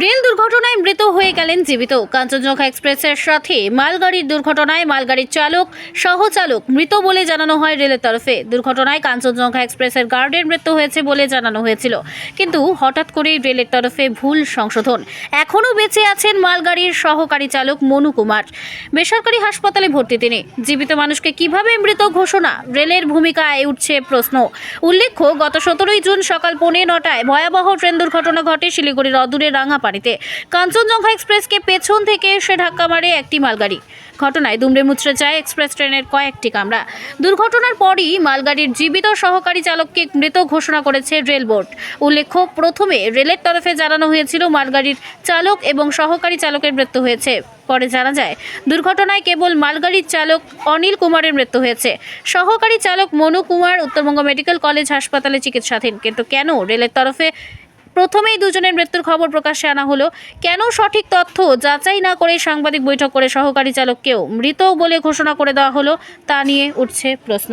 Rail দুর্ঘটনায় মৃত হয়ে গেলেন জীবিত। কাঞ্চনজঙ্ঘা এক্সপ্রেসের সাথে মালগাড়ির দুর্ঘটনায় মালগাড়ির চালক, সহচালক মৃত বলে জানানো হয় রেলের তরফে। দুর্ঘটনায় কাঞ্চনজঙ্ঘা এক্সপ্রেসের গার্ডের মৃত্যু হয়েছে বলে জানানো হয়েছিল। কিন্তু হঠাৎ করেই রেলের তরফে ভুল সংশোধন। এখনও বেঁচে আছেন মালগাড়ির সহকারী চালক মনু কুমার। বেসরকারি হাসপাতালে ভর্তি তিনি। জীবিত মানুষকে কীভাবে মৃত ঘোষণা? রেলের ভূমিকায় উঠছে প্রশ্ন। উল্লেখ্য, গত সতেরোই জুন সকাল পৌনে নটায় ভয়াবহ ট্রেন দুর্ঘটনা ঘটে শিলিগুড়ির অদূরে রাঙাপানিতে কাঞ্চনজঙ্ঘা এক্সপ্রেসকে পেছন থেকে এসে ধাক্কা মারে একটি মালগাড়ি। ঘটনায় দুমড়ে মুচড়ে যায় এক্সপ্রেস ট্রেনের কয়েকটি কামরা। দুর্ঘটনার পরই মালগাড়ির জীবিত সহকারী চালককে মৃত ঘোষণা করেছে রেল বোর্ড উল্লেখ্য, প্রথমে রেলের তরফে জানানো হয়েছিল মালগাড়ির চালক এবং সহকারী চালকের মৃত্যু হয়েছে। পরে জানা যায়, দুর্ঘটনায় কেবল মালগাড়ির চালক অনিল কুমারের মৃত্যু হয়েছে। সহকারী চালক মনু কুমার, উত্তরবঙ্গ মেডিকেল কলেজ হাসপাতালে চিকিৎসাধীন। কিন্তু কেন রেলের তরফে প্রথমেই দুজনের মৃত্যুর খবর প্রকাশ্যে আনা হলো। কেন সঠিক তথ্য যাচাই না করে সাংবাদিক বৈঠক করে সহকারী চালককেও মৃত বলে ঘোষণা করে দেওয়া হলো, তা নিয়ে উঠছে প্রশ্ন।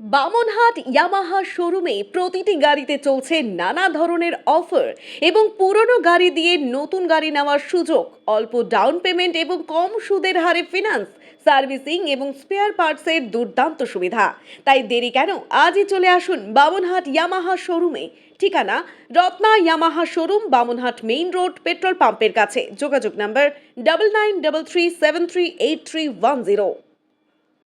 Bamanhat Yamaha শোরুমে প্রতিটি গাড়িতে চলছে নানা ধরনের অফার এবং পুরনো গাড়ি দিয়ে নতুন গাড়ি নেওয়ার সুযোগ। অল্প ডাউন পেমেন্ট এবং কম সুদের হারে ফিনান্স, সার্ভিসিং এবং স্পেয়ার পার্টসের দুর্দান্ত সুবিধা। তাই দেরি কেন? আজই চলে আসুন বামনহাট ইয়ামাহা শোরুমে। ঠিকানা, Ratna Yamaha showroom, Bamanhat main road, petrol পাম্পের কাছে। যোগাযোগ number double nine double three seven three eight three one zero.